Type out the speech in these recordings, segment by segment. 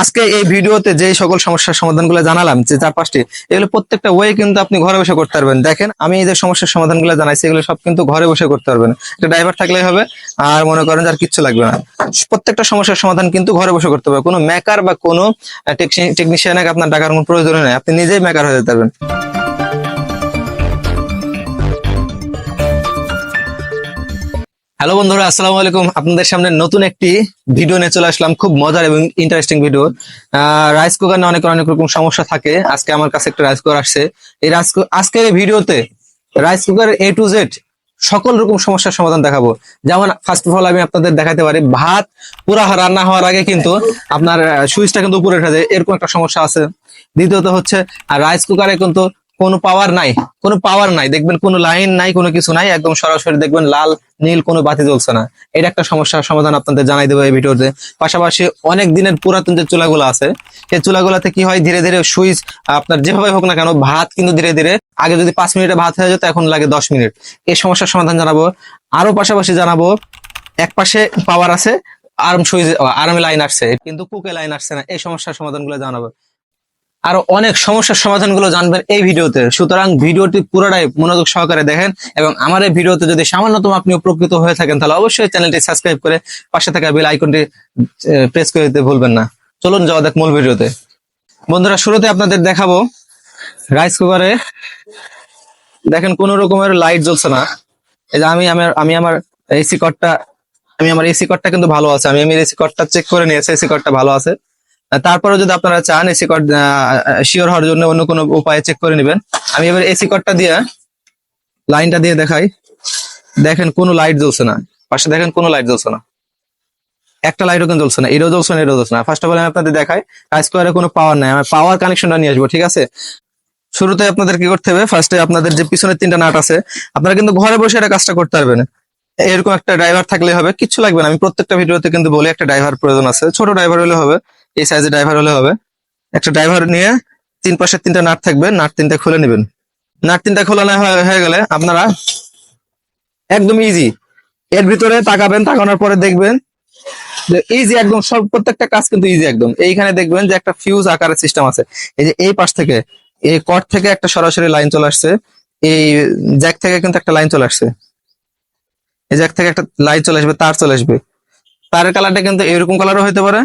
আজকে এই ভিডিওতে যে সকল সমস্যার সমাধানগুলো জানালাম, যে চার পাঁচটি এগুলো প্রত্যেকটা ওয়ে কিন্তু আপনি ঘরে বসে করতে পারবেন। দেখেন, আমি এই যে সমস্যার সমাধানগুলো জানাইছি, এগুলো সব কিন্তু ঘরে বসে করতে পারবেন। একটা ড্রাইভার থাকলেই হবে, আর মনে করেন যে আর কিচ্ছু লাগবে না। প্রত্যেকটা সমস্যার সমাধান কিন্তু ঘরে বসে করতে পারবেন কোনো মেকার বা কোনো টেকনিশিয়ানকে আপনার ডাকার কোনো প্রয়োজন নেই। আপনি নিজেই মেকার হয়ে যেতে পারবেন। হ্যালো বন্ধুরা, আসসালামু আলাইকুম। আপনাদের সামনে নতুন একটি ভিডিও নিয়ে চলে আসলাম। খুব মজার এবং ইন্টারেস্টিং ভিডিও রাইস কুকার নিয়ে অনেক অনেক রকম সমস্যা থাকে। আজকে আমার কাছে একটা রাইস কুকার আসছে। এই রাইস আজকের এই ভিডিওতে rice cooker A to Z সকল রকম সমস্যার সমাধান দেখাবো। যেমন ফার্স্ট অফ অল আমি আপনাদের দেখাতে পারি, ভাত পুরা রান্না হওয়ার আগে কিন্তু আপনার সুইচটা কিন্তু উপরে উঠে যায়, এরকম একটা সমস্যা আছে। দ্বিতীয়ত হচ্ছে, আর রাইস কুকারে কিন্তু কোনো পাওয়ার নাই, কোনো পাওয়ার নাই, দেখবেন কোনো লাইন নাই, কোনো কিছু নাই, একদম সরাসরি দেখবেন লাল, নীল কোনো বাতি জ্বলছে না। এটা একটা সমস্যার সমাধান আপনাদের জানাই দেবো এই ভিডিওতে। পাশাপাশি অনেক দিনের পুরাতন যে চুলাগুলো আছে, সেই চুলাগুলোতে কি হয়, ধীরে ধীরে সুইচ, আপনার যেভাবে হোক না কেন, ভাত কিন্তু ধীরে ধীরে, আগে যদি পাঁচ মিনিটে ভাত হয়ে যেত, এখন লাগে দশ মিনিট। এই সমস্যার সমাধান জানাব। আরও পাশাপাশি জানাব, এক পাশে পাওয়ার আছে আর্ম সুইচ আর্ম লাইন আসছে, কিন্তু কুকে লাইন আসছে না, এই সমস্যার সমাধানগুলো জানাব। আরও অনেক সমস্যার সমাধানগুলো জানবেন এই ভিডিওতে। সুতরাং ভিডিওটি পুরোটাই মনোযোগ সহকারে দেখেন এবং আমার এই ভিডিওতে যদি সামান্যতম আপনি উপকৃত হয়ে থাকেন, তাহলে অবশ্যই চ্যানেলটি সাবস্ক্রাইব করে পাশে থাকা বেল আইকনটি প্রেস করে দিতে ভুলবেন না। চলুন যাওয়া দেখ মূল ভিডিওতে। বন্ধুরা, শুরুতে আপনাদের দেখাবো রাইস কুকারে। দেখেন, কোন রকমের লাইট জ্বলছে না। এই যে আমি আমার আমি আমার এসি কটটা, আমি আমার এসি কটটা কিন্তু ভালো আছে। আমি আমার এসি কটটা চেক করে নিয়েছি, এসি কটটা ভালো আছে। তারপরে যদি আপনারা চান এসি কট শিওর হওয়ার জন্য অন্য কোনো উপায়ে চেক করে নেবেন। আমি এবার এসি কটটা দিয়ে লাইনটা দিয়ে দেখাই। দেখেন কোনো লাইট জ্বলছে না। পাশে দেখেন কোনো লাইট জ্বলছে না। একটা লাইটও কিন্তু জ্বলছে না এটাও জ্বলছে না এটাও জ্বলছে না। ফার্স্ট অফ অল আমি আপনাদের দেখাই স্কোয়ারে কোনো পাওয়ার নাই। আমি পাওয়ার কানেকশনটা নিয়ে আসব, ঠিক আছে? শুরুতে আপনাদের কি করতে হবে? ফার্স্টে আপনাদের যে পিছনের তিনটা নাট আছে, আপনারা কিন্তু ঘরে বসে এটা কাজটা করতে পারবেন। এরকম একটা ড্রাইভার থাকলে হবে কিছু লাগবে না। আমি প্রত্যেকটা ভিডিওতে কিন্তু বলি, একটা ড্রাইভার প্রয়োজন আছে। ছোট ড্রাইভার হলে হবে। এই সাইজের ড্রাইভার হলে হবে। একটা ড্রাইভার নিয়ে তিন পাশের তিনটা নাট থাকবে, নাট তিনটা খুলে নেবেন। নাট তিনটা খোলা না হয়ে গেলে আপনারা একদম ইজি এর ভিতরে তাকাবেন, তাকানোর পরে দেখবেন ইজি একদম সব প্রত্যেকটা কাজ কিন্তু ইজি একদম। এইখানে দেখবেন যে একটা ফিউজ আকারের সিস্টেম আছে। এই যে এই পাশ থেকে, এই কট থেকে একটা সরাসরি লাইন চলে আসছে। এই জ্যাক থেকে কিন্তু একটা লাইন চলে আসছে। এই জ্যাক থেকে একটা লাইন চলে আসবে, তার চলে আসবে। তারের কালারটা কিন্তু এরকম কালারও হতে পারে।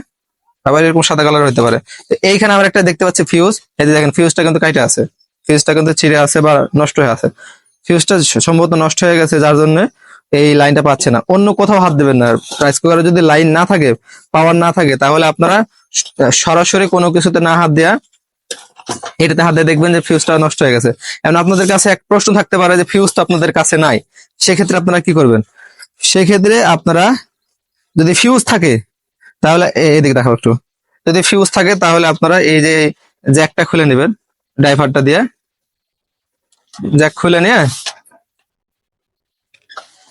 আবার এরকম সাদা কালার হতে পারে। এইখানে আমরা একটা দেখতে পাচ্ছি ফিউজ এই যে দেখেন ফিউজটা কিন্তু কাইটে আছে। ফিউজটা কিন্তু ছিঁড়ে আছে বা নষ্ট হয়ে আছে। ফিউজটা সম্ভবত নষ্ট হয়ে গেছে যার জন্য এই লাইনটা পাচ্ছে না। অন্য কোথাও হাত দেবেন না। রাইস কুকারে যদি লাইন না থাকে পাওয়ার না থাকে, তাহলে আপনারা সরাসরি কোনো কিছুতে না হাত দেয়া এটাতে হাত দিয়ে দেখবেন যে ফিউজটা নষ্ট হয়ে গেছে। এখন আপনাদের কাছে এক প্রশ্ন থাকতে পারে যে ফিউজ তো আপনাদের কাছে নাই। সেক্ষেত্রে আপনারা কি করবেন? সেক্ষেত্রে আপনারা যদি ফিউজ থাকে তাহলে এদিকে দেখো একটু। যদি ফিউজ থাকে তাহলে আপনারা এই যে জ্যাকটা খুলে নেবেন ড্রাইভারটা দিয়ে। জ্যাক খুলে নিয়ে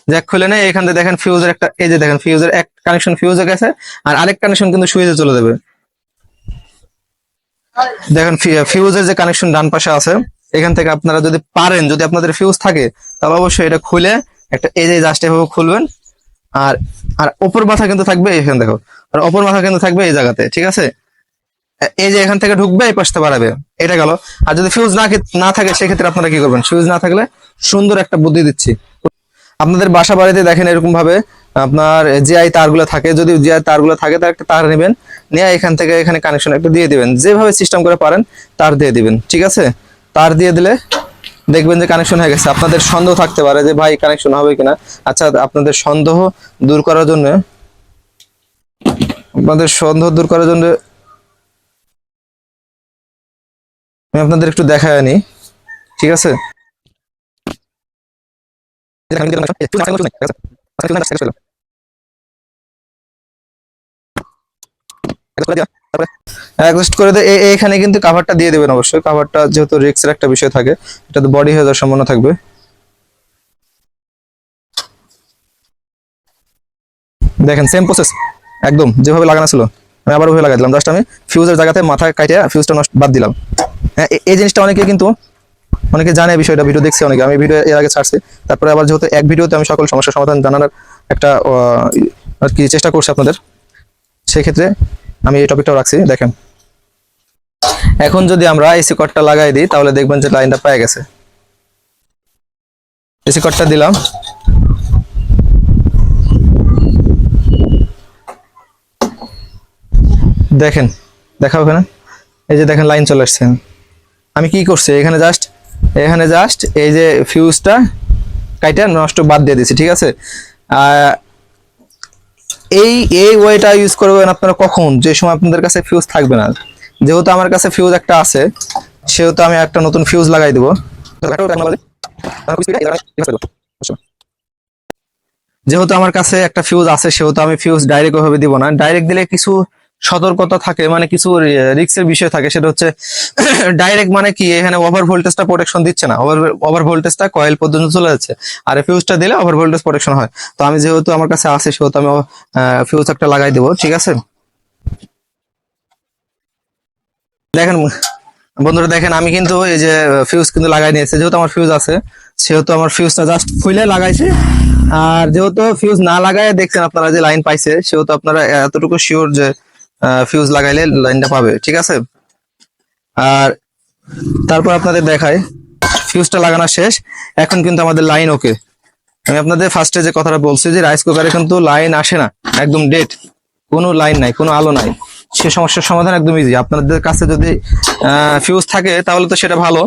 জ্যাক খুলে নিয়ে এখান থেকে দেখেন ফিউজের একটা এই যে দেখেন ফিউজের এক কানেকশন ফিউজে গেছে, আর আরেক কানেকশন কিন্তু সুইচে চলে যাবে। দেখেন ফিউজের যে কানেকশন ডান পাশে আছে, এখান থেকে আপনারা যদি পারেন, যদি আপনাদের ফিউজ থাকে, তাহলে অবশ্যই এটা খুলে একটা এই যে জাস্ট এভাবে খুলবেন, আর আর ওপর মাথা কিন্তু থাকবে, এখানে দেখো। আর অপর মাথা কিন্তু থাকবে এই জায়গাতে, ঠিক আছে? এই যে এখান থেকে ঢুকবে, এই পাশতে বাড়াবে। এটা গেল। আর যদি ফিউজ না না থাকে, সেক্ষেত্রে আপনারা কি করবেন? ফিউজ না থাকলে সুন্দর একটা বুদ্ধি দিচ্ছি। আপনাদের বাসা বাড়িতে দেখেন এরকম ভাবে আপনার জিআই তারগুলো থাকে। যদি জিআই তারগুলো থাকে, তার একটা তার নেবেন, নিয়ে এখান থেকে এখানে কানেকশন একটা দিয়ে দিবেন। যেভাবে সিস্টেম করে পারেন, তার দিয়ে দিবেন, ঠিক আছে? তার দিয়ে দিলে দেখবেন যে কানেকশন হয়ে গেছে। আপনাদের সন্দেহ থাকতে পারে যে, ভাই কানেকশন হবে কিনা? আচ্ছা আপনাদের সন্দেহ দূর করার জন্য আপনাদের সন্দেহ দূর করার জন্য আমি আপনাদের একটু দেখায় আনি। ঠিক আছে? অ্যাডজাস্ট করে এ- এখানে কিন্তু কাভারটা দিয়ে দেবেন অবশ্যই। কাভারটা যেহেতু রিক্সের একটা বিষয় থাকে, এটা তো বডি হয়ে যাওয়ার সম্ভাবনা থাকবে। দেখেন সেম প্রসেস একদম, যেভাবে লাগানো ছিল। আমি আবার ওভাবে লাগাই দিলাম জাস্ট আমি ফিউজের জায়গাতে মাথা কাটে ফিউজটা নষ্ট বাদ দিলাম। হ্যাঁ এই জিনিসটা অনেকে কিন্তু, অনেকে জানে বিষয়টা, ভিডিও দেখছে অনেকে। আমি ভিডিও এর আগে ছাড়ছি। তারপরে আবার যেহেতু এক ভিডিওতে আমি সকল সমস্যার সমাধান জানানোর একটা আর কি চেষ্টা করছি আপনাদের, সেক্ষেত্রে আমি এই টপিকটাও রাখছি। দেখেন। এখন যদি আমরা এসি কটটা লাগাই দিই, তাহলে দেখবেন যে লাইনটা পেয়ে গেছে। এসি কটটা দিলাম। দেখেন দেখা ওখানে এই যে দেখেন, লাইন চলে আসছে। আমি কি করছি? এখানে জাস্ট এখানে জাস্ট এই যে ফিউজটা কাইটা নষ্ট বাদ দিয়ে দিছি, ঠিক আছে? এই এই ওয়েটা ইউজ করবেন আপনারা কখন? যে সময় আপনাদের কাছে ফিউজ থাকবে না। যেহেতু আমার কাছে ফিউজ একটা আছে, সেহেতু আমি একটা নতুন ফিউজ লাগাই দেবো। যেহেতু আমার কাছে একটা ফিউজ আছে, সেহেতু আমি ফিউজ ডাইরেক্ট ওইভাবে দিব না। ডাইরেক্ট দিলে কিছু সতর্কতা থাকে মানে কিছু রিক্সের বিষয় থাকে, সেটা হচ্ছে ডাইরেক্ট মানে কি, এখানে ওভার ভোল্টেজটা প্রোটেকশন দিচ্ছে না। ওভার ওভার ভোল্টেজটা কয়েল পর্যন্ত চলে যাচ্ছে। আর ফিউজটা দিলে ওভার ভোল্টেজ প্রোটেকশন হয়। তো আমি যেহেতু আমার কাছে আছে, সেহেতু আমি ফিউজ একটা লাগাই দেবো, ঠিক আছে? দেখেন, বন্ধুরা দেখেন, আমি কিন্তু এই যে ফিউজ কিন্তু লাগাই নিয়েছি। যেহেতু আমার ফিউজ আছে, সেহেতু আমার ফিউজটা জাস্ট খুলে লাগাইছি। আর যেহেতু ফিউজ না লাগায়, দেখছেন আপনারা যে লাইন পাইছে, সেহেতু আপনারা এতটুকু শিওর যে ফিউজ লাগাইলে লাইনটা পাবে, ঠিক আছে? আর তারপর আপনাদের দেখায় ফিউজটা লাগানো শেষ, এখন কিন্তু আমাদের লাইন ওকে আমি আপনাদের ফার্স্টে যে কথাটা বলছি যে রাইস কুকারে কিন্তু লাইন আসে না, একদম ডেট কোনো লাইন নাই, কোনো আলো নাই। সে সমস্যার সমাধান একদম ইজি আপনাদের কাছে যদি ফিউজ থাকে, তাহলে তো সেটা ভালো।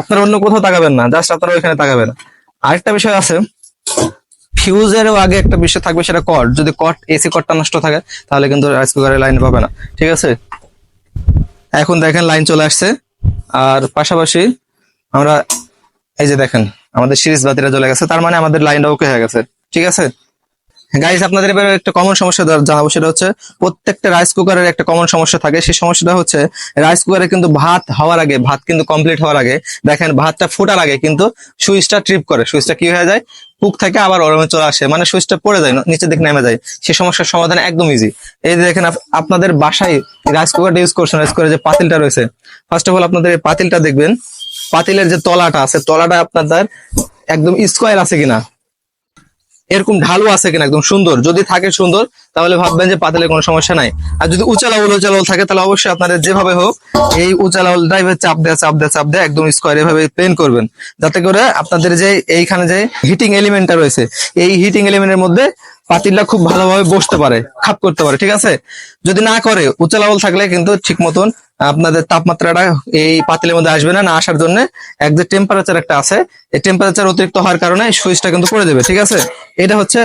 আপনারা অন্য কোথাও তাকাবেন না জাস্ট আপনারা ওইখানে তাকাবেন। আরেকটা বিষয় আছে ফিউজেরও আগে একটা বিষয় থাকবে, সেটা কট যদি কট এসি কটটা নষ্ট থাকে, তাহলে কিন্তু রাইস কুকারের লাইন পাবে না। ঠিক আছে? এখন দেখেন লাইন চলে আসছে। আর পাশাপাশি আমরা, এই যে দেখেন, আমাদের সিরিজ বাতিটা চলে গেছে। তার মানে আমাদের লাইনটা ওকে হয়ে গেছে। ঠিক আছে? গাইস আপনাদের এবারে একটা কমন সমস্যা জানাব সেটা হচ্ছে প্রত্যেকটা রাইস কুকারের একটা কমন সমস্যা থাকে। সেই সমস্যাটা হচ্ছে রাইস কুকারে কিন্তু ভাত হওয়ার আগে, ভাত কিন্তু কমপ্লিট হওয়ার আগে, দেখেন ভাতটা ফোটার আগে কিন্তু সুইচটা ট্রিপ করে। সুইচটা কি হয়ে যায়? কুক থেকে আবার ওরমে চলে আসে। মানে সুইচটা পড়ে যায়, নিচের দিকে নেমে যায়। সেই সমস্যার সমাধান একদম ইজি এই যে দেখেন, আপ- আপনাদের বাসায় রাইস কুকারটা ইউজ করছেন রাইস কুকারে যে পাতিলটা রয়েছে ফার্স্ট অফ অল আপনাদের এই পাতিলটা দেখবেন। পাতিলের যে তলাটা আছে, তলাটা আপনাদের একদম স্কোয়ার আছে কিনা? এরকম ঢালু আছে কিনা একদম সুন্দর। যদি থাকে সুন্দর, তাহলে ভাববেন যে পাতিলে কোনো সমস্যা নাই। আর যদি উঁচা লাউল উঁচা লাউল থাকে, তাহলে অবশ্যই আপনাদের যেভাবে হোক এই উঁচা লাউলটা এভাবে চাপ দেয়া চাপ দেয়া চাপ দেয়া একদম স্কোয়ার এভাবে প্লেন করবেন। যাতে করে আপনাদের যে এইখানে যে হিটিং এলিমেন্টটা রয়েছে, এই হিটিং এলিমেন্টের মধ্যে পাতিলটা খুব ভালোভাবে বসতে পারে, খাপ করতে পারে, ঠিক আছে? যদি না করে উঁচা লাউল থাকলে কিন্তু ঠিক মতন আপনাদের তাপমাত্রাটা এই পাতিলের মধ্যে আসবে না না আসার জন্য। এক যে টেম্পারেচার একটা আছে, এই টেম্পারেচার অতিরিক্ত হওয়ার কারণে সুইচটা কিন্তু পড়ে যাবে, ঠিক আছে? এটা হচ্ছে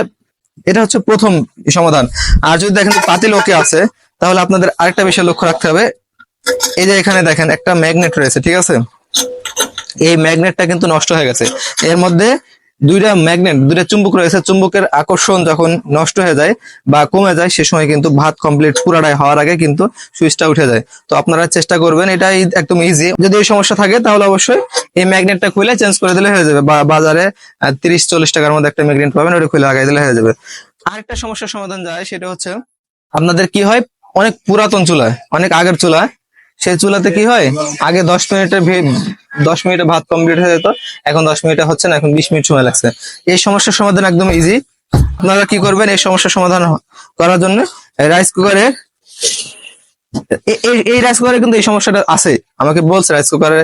এটা হচ্ছে প্রথম সমাধান। আর যদি দেখেন পাতিল ওকে আছে, তাহলে আপনাদের আরেকটা বিষয় লক্ষ্য রাখতে হবে। এই যে এখানে দেখেন, একটা ম্যাগনেট রয়েছে, ঠিক আছে? এই ম্যাগনেটটা কিন্তু নষ্ট হয়ে গেছে। এর মধ্যে দুইটা ম্যাগনেট দুইটা চুম্বক রয়েছে। চুম্বকের আকর্ষণ যখন নষ্ট হয়ে যায় বা কমে যায়, সে সময় কিন্তু ভাত কমপ্লিট পুরাটাই হওয়ার আগে কিন্তু সুইচটা উঠে যায়। তো আপনারা চেষ্টা করবেন, এটাই একদম ইজি যদি এই সমস্যা থাকে, তাহলে অবশ্যই এই ম্যাগনেটটা খুলে চেঞ্জ করে দিলে হয়ে যাবে। বা বাজারে তিরিশ চল্লিশ টাকার মধ্যে একটা ম্যাগনেট পাবেন, ওটা খুলে লাগাই দিলে হয়ে যাবে। আরেকটা সমস্যার সমাধান যায়, সেটা হচ্ছে, আপনাদের কি হয়? অনেক পুরাতন চুলা অনেক আগের চুলা সেই চুলাতে কি হয়? আগে দশ মিনিটের দশ মিনিটে ভাত কমপ্লিট হয়ে যেত এখন দশ মিনিটে হচ্ছে না এখন বিশ মিনিট সময় লাগছে। এই সমস্যার সমাধান একদম ইজি আপনারা কি করবেন এই সমস্যার সমাধান করার জন্য? রাইস কুকারে এই রাইস কুকারে কিন্তু এই সমস্যাটা আছে। আমাকে বলছে রাইস কুকারের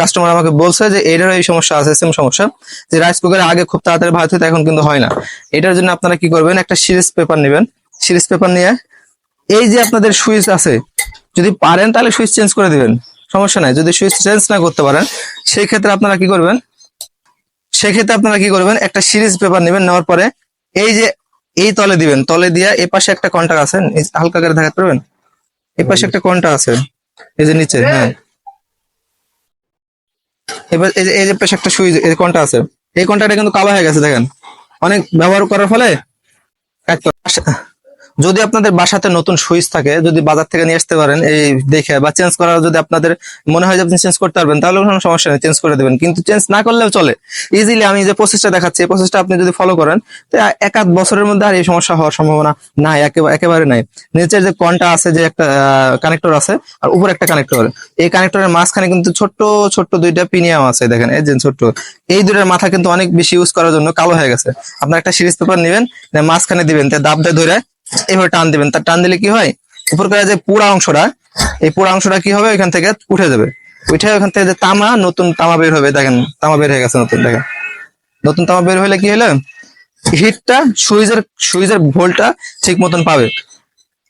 কাস্টমার আমাকে বলছে যে এটারও এই সমস্যা আছে সেম সমস্যা। যে রাইস কুকারে আগে খুব তাড়াতাড়ি ভাত হতো এখন কিন্তু হয় না। এটার জন্য আপনারা কি করবেন? একটা সিরিজ পেপার নেবেন। সিরিজ পেপার নিয়ে এই যে আপনাদের সুইচ আছে যদি পারেন তাহলে সুইচ চেঞ্জ করে দিবেন। সমস্যা নাই। যদি সুইচ চেঞ্জ না করতে পারেন সেই ক্ষেত্রে আপনারা কি করবেন? সেক্ষেত্রে আপনারা কি করবেন? একটা সিরিজ পেপার নেবেন, নেওয়ার পরে এই যে এই তলে দিবেন, তলে দিয়ে এই পাশে একটা কন্টাক্ট আছে হালকা করে দেখাতে পারবেন? এই পাশে একটা কন্টা আছে, এই যে নিচে হ্যাঁ। এবার এই যে এই যে পাশে একটা সুইচ, এই কন্টা আছে, এই কন্টাটা কিন্তু কালো হয়ে গেছে, দেখেন। অনেক ব্যবহার করার ফলে যদি আপনাদের বাসাতে নতুন সুইচ থাকে, যদি বাজার থেকে নিয়ে আসতে পারেন, এই দেখে বা চেঞ্জ করার যদি আপনাদের মনে হয় যে আপনি চেঞ্জ করতে পারবেন, তাহলে কোনো সমস্যা নেই চেঞ্জ করে দেবেন। কিন্তু চেঞ্জ না করলেও চলে। ইজিলি আমি যে প্রসেসটা দেখাচ্ছি, এই প্রসেসটা আপনি যদি ফলো করেন, তো এক আধ বছরের মধ্যে আর এই সমস্যা হওয়ার সম্ভাবনা নাই একেবারে নাই। নিচের যে কনটা আছে, যে একটা কানেক্টর আছে, আর উপর একটা কানেক্টর এই কানেক্টরের মাঝখানে কিন্তু ছোট্ট ছোট্ট দুইটা পিনিয়াম আছে, দেখেন, এই যে ছোট্ট। এই দুইটার মাথা কিন্তু অনেক বেশি ইউজ করার জন্য কালো হয়ে গেছে। আপনার একটা সিরিজ পেপার নেবেন মাঝখানে দিবেন তা ধরে এভাবে টান দিবেন। তার টান দিলে কি হয়? উপরকার যে পুরা অংশটা, এই পুরা অংশটা কি হবে? এখান থেকে উঠে যাবে। উঠে ওখান থেকে যে তামা, নতুন তামা বের হবে। দেখেন, তামা বের হয়ে গেছে নতুন, দেখেন। নতুন তামা বের হলে কি হলো? হিটটা সুইচের সুইচের ভোল্টটা ঠিক মতন পাবে।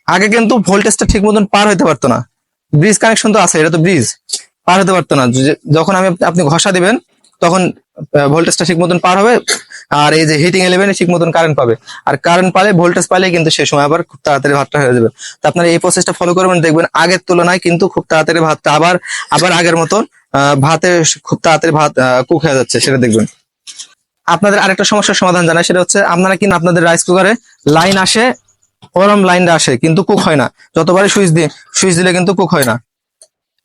আগে কিন্তু ভোল্টেজটা ঠিক মতন পার হইতে পারতো না। ব্রিজ কানেকশন তো আছে, এটা তো ব্রিজ। পার হতে পারতো না। যখন আমি, আপনি ঘষা দিবেন, তখন ভোল্টেজটা ঠিক মতন পার হবে। আর এই যে হিটিং এলেভেনে ঠিক মতন কারেন্ট পাবে। আর কারেন্ট পালে ভোল্টেজ পালে কিন্তু সে সময় আবার খুব তাড়াতাড়ি ভাতটা হয়ে যাবে। তো আপনারা এই প্রসেসটা ফলো করবেন, দেখবেন আগের তুলনায় কিন্তু খুব তাড়াতাড়ি ভাতটা আবার আবার আগের মতন ভাতে খুব তাড়াতাড়ি ভাত কুক হয়ে যাচ্ছে, সেটা দেখবেন। আপনাদের আরেকটা সমস্যার সমাধান জানাই, সেটা হচ্ছে আপনারা কিন্তু আপনাদের রাইস কুকারে লাইন আসে গরম লাইনটা আসে, কিন্তু কুক হয় না। যতবারই সুইচ দিয়ে সুইচ দিলে কিন্তু কুক হয় না।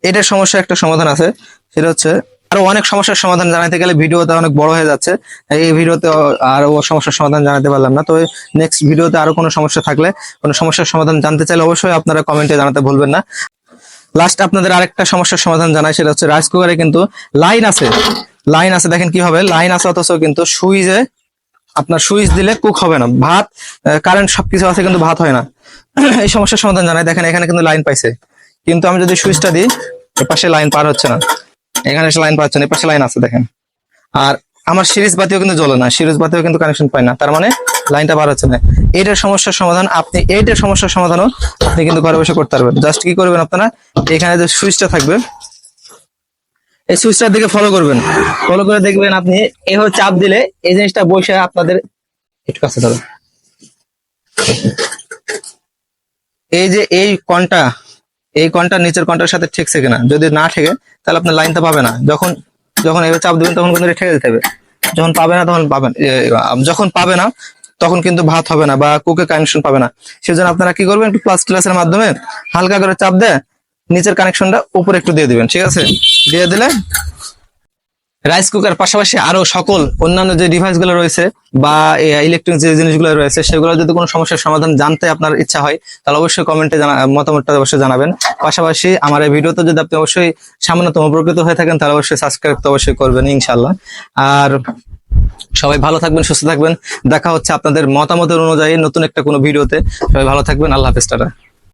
এটার সমস্যা একটা সমাধান আছে, সেটা হচ্ছে আরও অনেক সমস্যার সমাধান জানাতে গেলে ভিডিওতে অনেক বড় হয়ে যাচ্ছে। এই ভিডিওতে আরও সমস্যার সমাধান জানাতে পারলাম না। তো নেক্সট ভিডিওতে আরও কোনো সমস্যা থাকলে, কোনো সমস্যার সমাধান জানতে চাইলে অবশ্যই আপনারা কমেন্টে জানাতে ভুলবেন না। লাস্ট আপনাদের আরেকটা সমস্যার সমাধান জানাই, সেটা হচ্ছে রাইস কুকারে কিন্তু লাইন আছে। লাইন আছে, দেখেন কি হবে? লাইন আছে অথচ কিন্তু সুইচে আপনার সুইচ দিলে কুক হবে না। ভাত কারেন্ট সবকিছু আছে কিন্তু ভাত হয় না। এই সমস্যার সমাধান জানাই। দেখেন এখানে কিন্তু লাইন পাইছে। কিন্তু আমি যদি সুইচটা দিই পাশে লাইন পার হচ্ছে না। এখানে এসে লাইন পাচ্ছে না এ পাশে লাইন আছে দেখেন। আর আমার সিরিজ বাতিও কিন্তু জ্বলে না, সিরিজ বাতিও কিন্তু কানেকশন পায় না, তার মানে লাইনটা বার হচ্ছে না। এইটার সমস্যার সমাধান আপনি, এইটার সমস্যার সমাধানও আপনি কিন্তু ঘরে বসে করতে পারবেন। জাস্ট কি করবেন আপনারা? এখানে যে সুইচটা থাকবে, এই সুইচটার দিকে ফলো করবেন। ফলো করে দেখবেন আপনি এভাবে চাপ দিলে এই জিনিসটা বসে আপনাদের, একটু কাছে ধরো এই যে, এই কনটা এই কনটা নিচের কনটার সাথে ঠেকছে কিনা? যদি না ঠেকে, তাহলে আপনার লাইনটা পাবে না। যখন যখন এবার চাপ দেবেন, তখন কিন্তু ঠেকে যেতে হবে। যখন পাবে না, তখন পাবেন যখন পাবে না, তখন কিন্তু ভাত হবে না বা কুকে কানেকশন পাবে না। সেজন্য আপনারা কি করবেন? একটু প্লাস ক্লাসের মাধ্যমে হালকা করে চাপ দেয় নিচের কানেকশনটা উপরে একটু দিয়ে দিবেন, ঠিক আছে? দিয়ে দিলে রাইস কুকার পাশাপাশি আরও সকল অন্যান্য যে ডিভাইসগুলো রয়েছে বা ইলেকট্রনিক যে জিনিসগুলো রয়েছে, সেগুলো যদি কোনো সমস্যার সমাধান জানতে আপনার ইচ্ছা হয়, তাহলে অবশ্যই কমেন্টে মতামতটা অবশ্যই জানাবেন। পাশাপাশি আমার এই ভিডিওতে যদি আপনি অবশ্যই সামান্যতম উপকৃত হয়ে থাকেন, তাহলে অবশ্যই সাবস্ক্রাইব তো অবশ্যই করবেন ইনশাল্লাহ আর সবাই ভালো থাকবেন, সুস্থ থাকবেন। দেখা হচ্ছে আপনাদের মতামতের অনুযায়ী নতুন একটা কোনো ভিডিওতে। সবাই ভালো থাকবেন, আল্লাহ হাফেজ